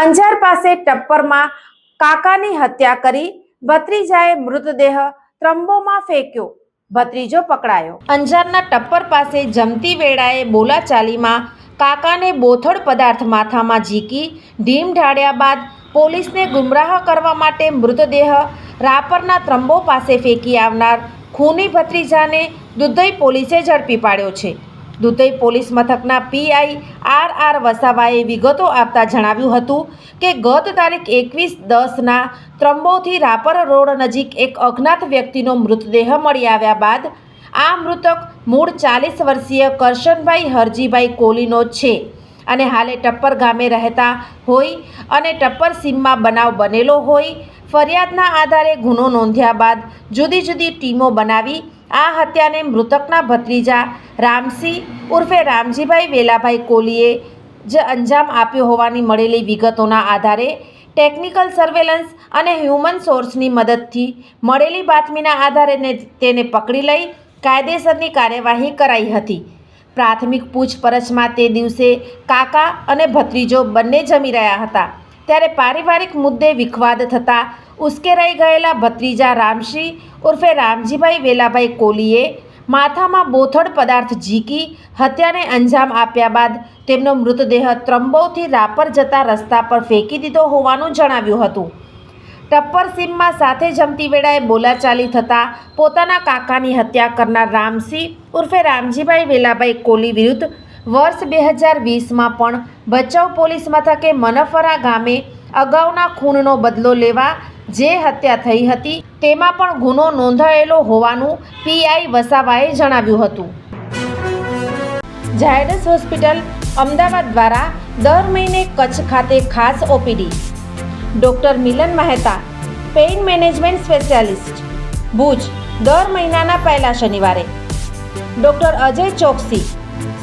Anjar પાસે ટપ્પરમાં કાકાની હત્યા કરી ભત્રીજાએ મૃતદેહ ત્રંબોમાં ફેંક્યો. ભત્રીજો પકડાયો. અંજારના ટપ્પર પાસે જમતી વેળાએ બોલાચાલીમાં કાકાને બોથડ પદાર્થ માથામાં ઝીકી, ઢીમ ઢાળ્યા બાદ પોલીસને ગુમરાહ કરવા માટે મૃતદેહ રાપરના ત્રંબો પાસે ફેંકી આવનાર ખૂની ભત્રીજાને દુધઈ પોલીસે ઝડપી પાડ્યો છે. દુધઈ પોલીસ મથકના પીઆઈ આર આર વસાવાએ વિગતો આપતા જણાવ્યું હતું કે ગત તારીખ એકવીસ દસના ત્રંબોથી રાપર રોડ નજીક એક અજ્ઞાત વ્યક્તિનો મૃતદેહ મળી આવ્યા બાદ આ મૃતક મૂળ ચાલીસ વર્ષીય કરશનભાઈ હરજીભાઈ કોલીનો છે અને હાલે ટપ્પર ગામે રહેતા હોય અને ટપ્પર સીમમાં બનાવ બનેલો હોય. ફરિયાદના આધારે ગુનો નોંધ્યા બાદ જુદી જુદી ટીમો બનાવી આ હત્યાને મૃતકના ભત્રીજા રામસિંહ ઉર્ફે રામજીભાઈ વેલાભાઈ કોલીએ જ અંજામ આપ્યો હોવાની મળેલી વિગતોના આધારે ટેકનિકલ સર્વેલન્સ અને હ્યુમન સોર્સની મદદથી મળેલી બાતમીના આધારે તેને પકડી લઈ કાયદેસરની કાર્યવાહી કરાઈ હતી. પ્રાથમિક પૂછપરછમાં તે દિવસે કાકા અને ભત્રીજો બંને જમી રહ્યા હતા. ત્યારે પારિવારિક મુદ્દે વિખવાદ થતાં ઉશ્કેરાઈ ગયેલા ભત્રીજા રામસિંહ ઉર્ફે રામજીભાઈ વેલાભાઈ કોલીએ માથામાં બોથડ પદાર્થ ઝીકી હત્યાને અંજામ આપ્યા બાદ તેમનો મૃતદેહ ત્રંબોથી રાપર જતા રસ્તા પર ફેંકી દીધો હોવાનું જણાવ્યું હતું. ટપ્પર સીમમાં સાથે જમતી વેળાએ બોલાચાલી થતાં પોતાના કાકાની હત્યા કરનાર રામસિંહ ઉર્ફે રામજીભાઈ વેલાભાઈ કોલી વિરુદ્ધ વર્ષ બે હજાર વીસમાં પણ ભચાઉ પોલીસ મથકે મનફરા ગામે અગાઉના ખૂનનો બદલો લેવા જે હત્યા થઈ હતી, તેમાં પણ ગુનો નોંધાયેલો હોવાનું પીઆઈ વસાવાએ જણાવ્યું હતું. ઝાયડસ હોસ્પિટલ અમદાવાદ દ્વારા દર મહિને કચ્છ ખાતે ખાસ OPD. Doctor Milan Mehta, pain management specialist. Bhuj, દર મહિનાના પહેલા શનિવારે. ડૉક્ટર અજય ચોકસી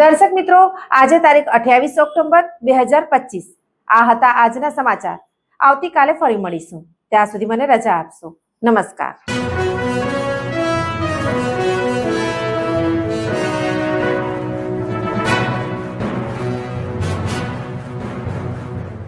દર્શક મિત્રો, આજે તારીખ અઠ્યાવીસ ઓક્ટોબર બે હજાર પચીસ. આ હતા આજના સમાચાર. આવતીકાલે ફરી મળીશું. ત્યાં સુધી મને રજા આપશો. નમસ્કાર.